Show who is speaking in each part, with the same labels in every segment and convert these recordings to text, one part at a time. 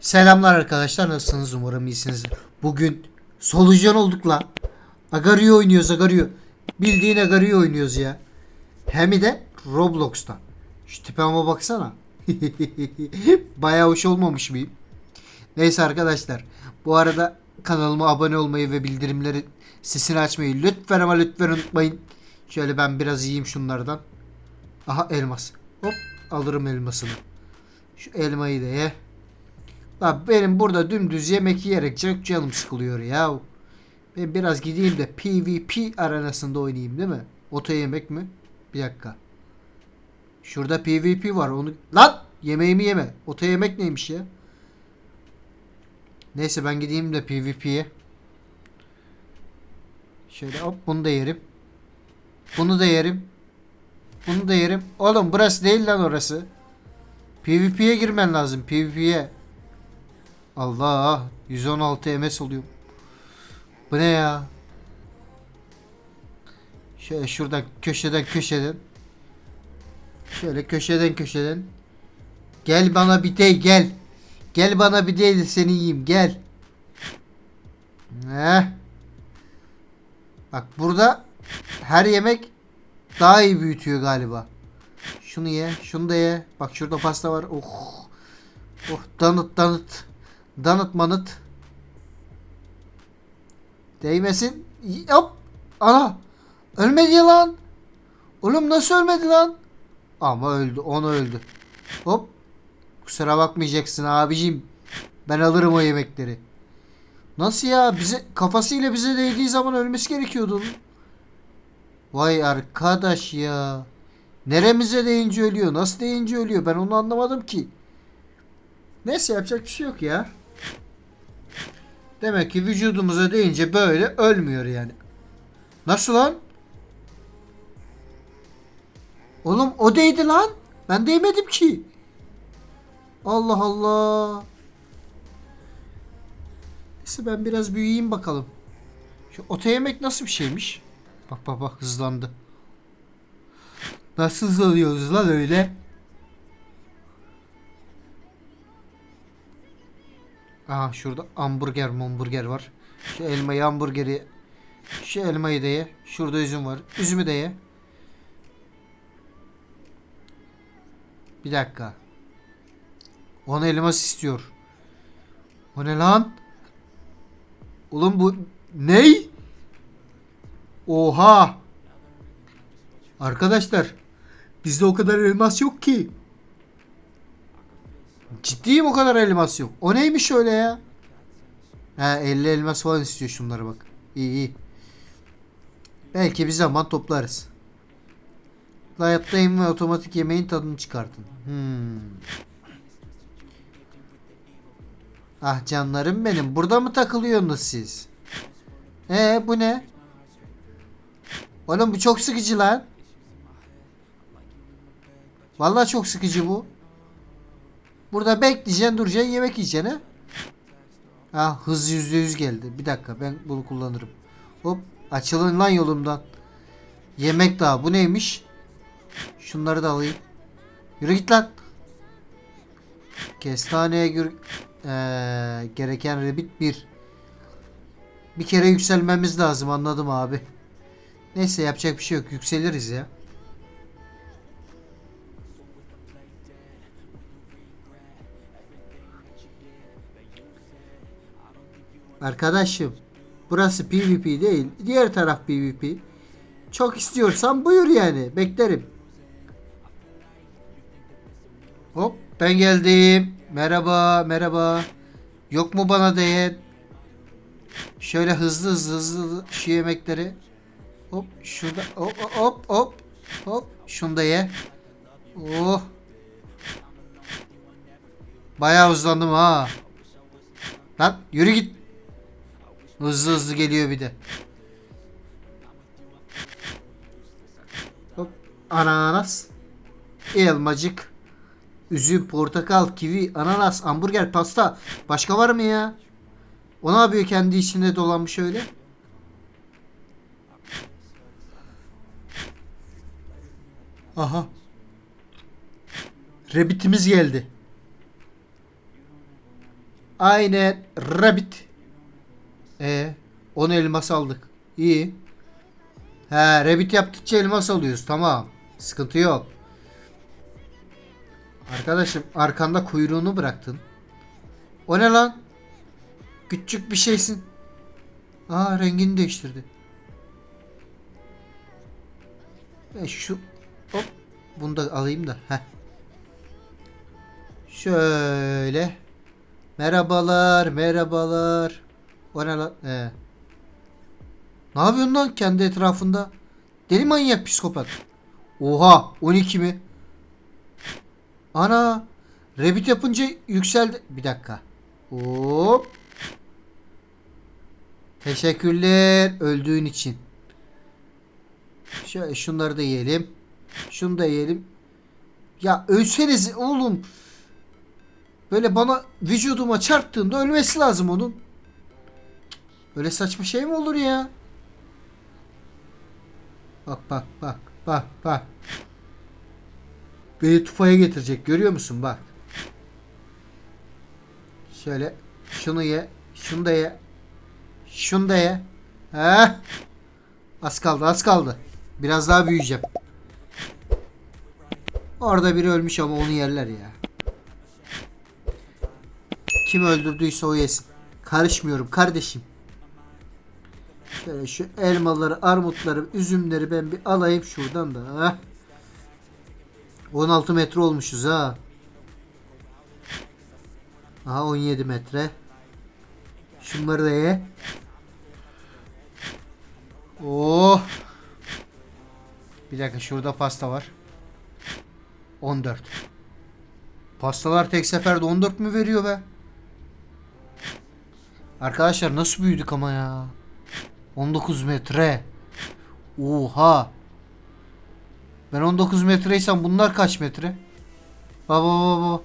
Speaker 1: Selamlar arkadaşlar nasılsınız umarım iyisinizdir. Bugün solucan olduk la. Agario oynuyoruz Agario. Bildiğin Agario oynuyoruz ya. Hem de Roblox'ta. Şu tipeme baksana. Bayağı hoş olmamış mıyım? Neyse arkadaşlar. Bu arada kanalıma abone olmayı ve bildirimleri sesini açmayı lütfen ama lütfen unutmayın. Şöyle ben biraz yiyeyim şunlardan. Aha elmas. Hop alırım elmasını. Şu elmayı da ye. Lan benim burada dümdüz yemek yiyerek çok canım sıkılıyor ya. Ben biraz gideyim de PvP arenasında oynayayım değil mi? Oto yemek mi? Bir dakika. Şurada PvP var onu... Lan! Yemeğimi yeme. Oto yemek neymiş ya? Neyse ben gideyim de PvP'ye. Şöyle hop bunu da yerim. Bunu da yerim. Bunu da yerim. Oğlum burası değil lan orası. PvP'ye girmen lazım. PvP'ye. Allah 116 ms oluyor. Bu ne ya? Şöyle şuradan köşeden köşeden. Şöyle köşeden köşeden. Gel bana bir dey gel. Gel bana bir dey de seni yiyeyim gel. Heh. Bak burada her yemek daha iyi büyütüyor galiba. Şunu ye, şunu da ye. Bak şurada pasta var. Oh. Oh, danıt danıt. Danıt manıt. Değmesin. Hop. Ana. Ölmedi lan. Oğlum nasıl ölmedi lan? Ama öldü. Onu öldü. Hop. Kusura bakmayacaksın abicim. Ben alırım o yemekleri. Nasıl ya? Bize kafasıyla bize değdiği zaman ölmesi gerekiyordu. Vay arkadaş ya. Neremize değince ölüyor? Nasıl değince ölüyor? Ben onu anlamadım ki. Neyse yapacak bir şey yok ya. Demek ki vücudumuza değince böyle ölmüyor yani. Nasıl lan? Oğlum o değdi lan. Ben değmedim ki. Allah Allah. Neyse ben biraz büyüyeyim bakalım. Şu oto yemek nasıl bir şeymiş? Bak bak bak hızlandı. Nasıl hızlanıyoruz lan öyle? Aha şurada hamburger hamburger var. Şu elmayı hamburgeri şu elmayı da ye. Şurada üzüm var. Üzümü de ye. Bir dakika. 10 elmas istiyor. O ne lan? Oğlum bu ney? Oha! Arkadaşlar bizde o kadar elmas yok ki. Ciddiyim o kadar elmas yok. O neymiş öyle ya? Ha 50 elmas falan istiyor şunlara bak. İyi iyi. Belki bir zaman toplarız. Hayattayım ve otomatik yemeğin tadını çıkartın. Hmm. Ah canlarım benim. Burada mı takılıyorsunuz siz? Ee bu ne? Oğlum bu çok sıkıcı lan. Vallahi çok sıkıcı bu. Burada bekleyeceksin duracaksın yemek yiyeceksin ha. Ha hız yüzde yüz geldi. Bir dakika ben bunu kullanırım. Hop açılın lan yolumdan. Yemek daha bu neymiş? Şunları da alayım. Yürü git lan. Kestaneye gür ee, gereken rebit bir. Bir kere yükselmemiz lazım anladım abi. Neyse yapacak bir şey yok. Yükseliriz ya. Arkadaşım burası PvP değil. Diğer taraf PvP. Çok istiyorsan buyur yani. Beklerim. Hop ben geldim. Merhaba merhaba. Yok mu bana değen? Şöyle hızlı hızlı hızlı şu yemekleri. Hop şurada hop hop hop hop şunu da ye. Oh. Bayağı hızlandım ha. Lan yürü git. Hızlı hızlı geliyor bir de. Hop ananas. Elmacık. Üzüm, portakal, kivi, ananas, hamburger, pasta. Başka var mı ya? O ne yapıyor kendi içinde dolanmış öyle? Aha. Rabbitimiz geldi. Aynen. Rabbit. E 10 elmas aldık. İyi. He rabbit yaptıkça elmas alıyoruz. Tamam. Sıkıntı yok. Arkadaşım arkanda kuyruğunu bıraktın. O ne lan? Küçük bir şeysin. Aa rengini değiştirdi. E şu hop bunu da alayım da. Heh. Şöyle. Merhabalar, merhabalar. O ne? Ee. Ne yapıyorsun lan kendi etrafında? Deli manyak psikopat. Oha 12 mi? Ana. Rabbit yapınca yükseldi. Bir dakika. Hop. Teşekkürler öldüğün için. Şöyle şunları da yiyelim. Şunu da yiyelim. Ya ölseniz oğlum. Böyle bana vücuduma çarptığında ölmesi lazım onun. Öyle saçma şey mi olur ya? Bak bak bak bak bak. Beni tufaya getirecek görüyor musun bak. Şöyle şunu ye. Şunu da ye. Şunu da ye. Heh. Az kaldı az kaldı. Biraz daha büyüyeceğim. Orada biri ölmüş ama onu yerler ya. Kim öldürdüyse o yesin. Karışmıyorum kardeşim. Şöyle şu elmaları, armutları, üzümleri ben bir alayım şuradan da. Ha. 16 metre olmuşuz ha. Aha 17 metre. Şunları da ye. Oh. Bir dakika şurada pasta var. 14. Pastalar tek seferde 14 mü veriyor be? Arkadaşlar nasıl büyüdük ama ya? 19 metre. Oha. Ben 19 metreysem bunlar kaç metre? Baba baba.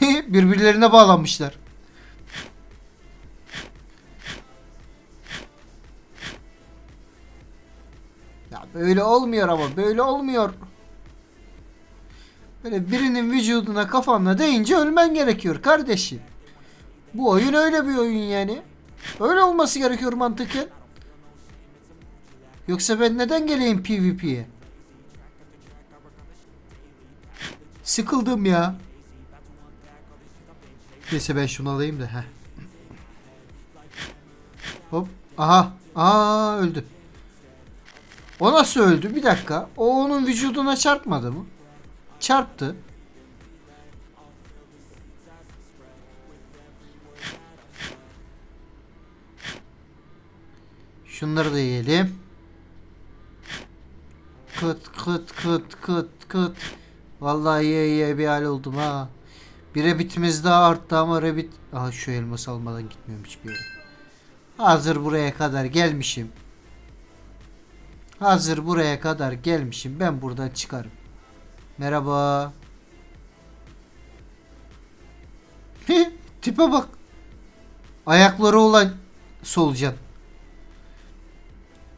Speaker 1: Birbirlerine bağlanmışlar. Ya böyle olmuyor ama böyle olmuyor. Böyle birinin vücuduna kafanla değince ölmen gerekiyor kardeşim. Bu oyun öyle bir oyun yani. Öyle olması gerekiyor mantıken. Yoksa ben neden geleyim PvP'ye? Sıkıldım ya. Neyse ben şunu alayım da. Heh. Hop. Aha. Aa öldü. O nasıl öldü? Bir dakika. O onun vücuduna çarpmadı mı? Çarptı. Şunları da yiyelim. Kıt kıt kıt kıt kıt. Vallahi ye ye bir hal oldum ha. Bir rebitimiz daha arttı ama rebit... Aha şu elması almadan gitmiyorum hiçbir yere. Hazır buraya kadar gelmişim. Hazır buraya kadar gelmişim. Ben buradan çıkarım. Merhaba. Tipe bak. Ayakları olan solucan.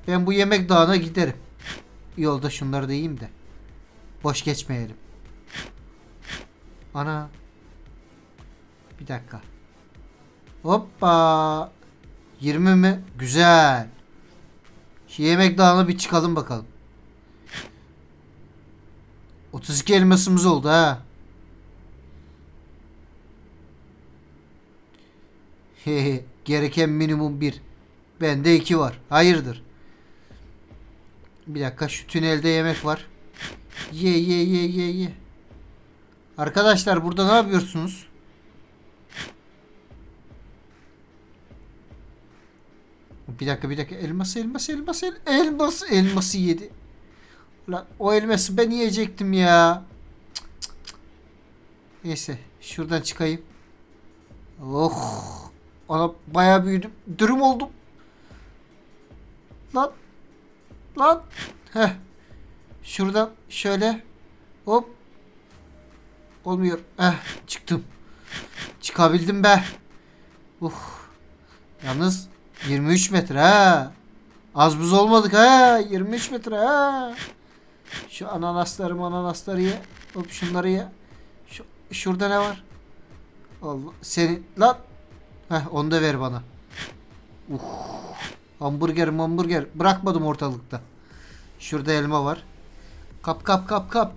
Speaker 1: Ben bu yemek dağına giderim. Yolda şunları da yiyeyim de. Boş geçmeyelim. Ana. Bir dakika. Hoppa. 20 mi? Güzel. Şu yemek dağına bir çıkalım bakalım. 32 elmasımız oldu ha. Gereken minimum 1. Bende 2 var. Hayırdır? Bir dakika şu tünelde yemek var. Ye ye ye ye ye. Arkadaşlar burada ne yapıyorsunuz? Bir dakika bir dakika elması elması elması el, elması elması yedi. Ulan o elması ben yiyecektim ya. Cık. Neyse şuradan çıkayım. Oh. Ana bayağı büyüdüm. Dürüm oldum. Lan. Lan. Heh. Şuradan şöyle. Hop. Olmuyor. Eh çıktım. Çıkabildim be. Uh. Yalnız 23 metre ha. Az buz olmadık ha. 23 metre ha. Şu ananasları ananasları ye. Hop şunları ye. Şu, şurada ne var? Allah seni lan Heh onu da ver bana. Uh. Hamburger hamburger. Bırakmadım ortalıkta. Şurada elma var. Kap kap kap kap.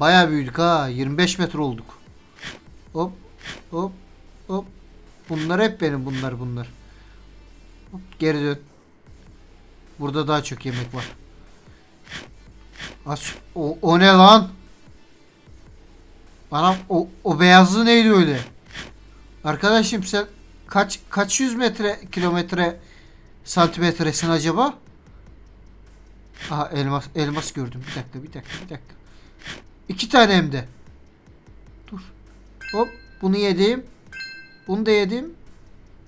Speaker 1: Bayağı büyüdük ha. 25 metre olduk. Hop hop hop. Bunlar hep benim bunlar bunlar. Hop, geri dön. Burada daha çok yemek var. Aç. O, o ne lan? Anam o, o beyazlı neydi öyle? Arkadaşım sen kaç kaç yüz metre kilometre santimetresin acaba? Aha elmas elmas gördüm. Bir dakika bir dakika bir dakika. İki tane hem de. Dur. Hop bunu yedim. Bunu da yedim.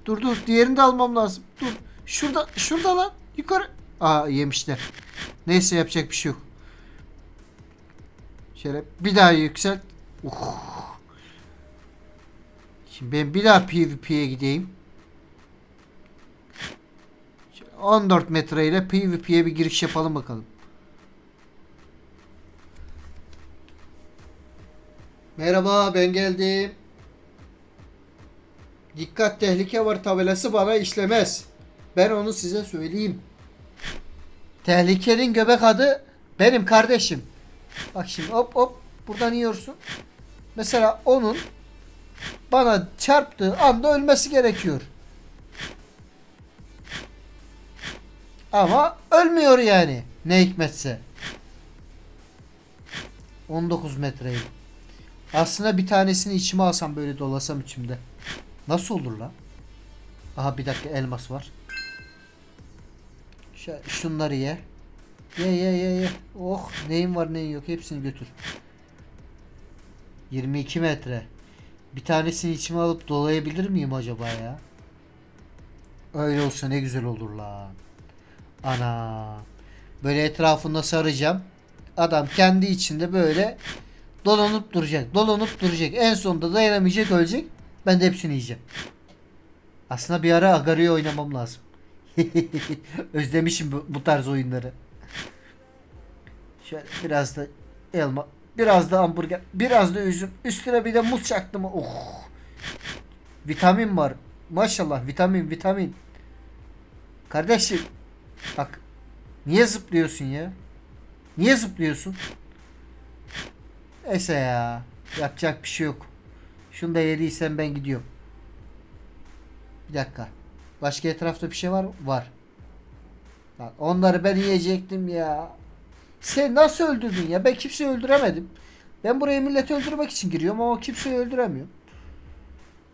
Speaker 1: Dur dur diğerini de almam lazım. Dur. Şurada şurada lan. Yukarı. Aa yemişler. Neyse yapacak bir şey yok. Şöyle bir daha yükselt. Uh. Şimdi ben bir daha PvP'ye gideyim. Şöyle 14 metre ile PvP'ye bir giriş yapalım bakalım. Merhaba ben geldim. Dikkat tehlike var tabelası bana işlemez. Ben onu size söyleyeyim. Tehlikenin göbek adı benim kardeşim. Bak şimdi hop hop buradan yiyorsun. Mesela onun bana çarptığı anda ölmesi gerekiyor. Ama ölmüyor yani. Ne hikmetse. 19 metreyi. Aslında bir tanesini içime alsam böyle dolasam içimde. Nasıl olur la? Aha bir dakika elmas var. Şu, şunları ye. Ye ye ye ye. Oh neyin var neyin yok hepsini götür. 22 metre. Bir tanesini içime alıp dolayabilir miyim acaba ya? Öyle olsa ne güzel olur lan. Ana. Böyle etrafında saracağım. Adam kendi içinde böyle dolanıp duracak. Dolanıp duracak. En sonunda dayanamayacak ölecek. Ben de hepsini yiyeceğim. Aslında bir ara Agario oynamam lazım. Özlemişim bu, bu tarz oyunları. Şöyle biraz da elma, biraz da hamburger, biraz da üzüm, üstüne bir de muz çaktı mı? Oh. Vitamin var. Maşallah vitamin, vitamin. Kardeşim bak niye zıplıyorsun ya? Niye zıplıyorsun? Neyse ya. Yapacak bir şey yok. Şunu da yediysen ben gidiyorum. Bir dakika. Başka etrafta bir şey var mı? Var. Lan onları ben yiyecektim ya. Sen nasıl öldürdün ya? Ben kimseyi öldüremedim. Ben buraya milleti öldürmek için giriyorum ama kimseyi öldüremiyorum.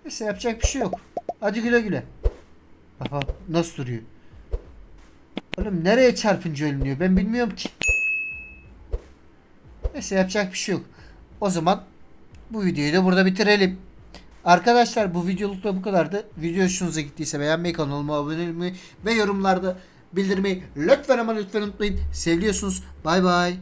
Speaker 1: Neyse yapacak bir şey yok. Hadi güle güle. Aha nasıl duruyor? Oğlum nereye çarpınca ölünüyor ben bilmiyorum ki. Neyse yapacak bir şey yok. O zaman bu videoyu da burada bitirelim. Arkadaşlar bu videoluk da bu kadardı. Video hoşunuza gittiyse beğenmeyi, kanalıma abone olmayı ve yorumlarda bildirmeyi lütfen ama lütfen unutmayın. Seviyorsunuz. Bay bay.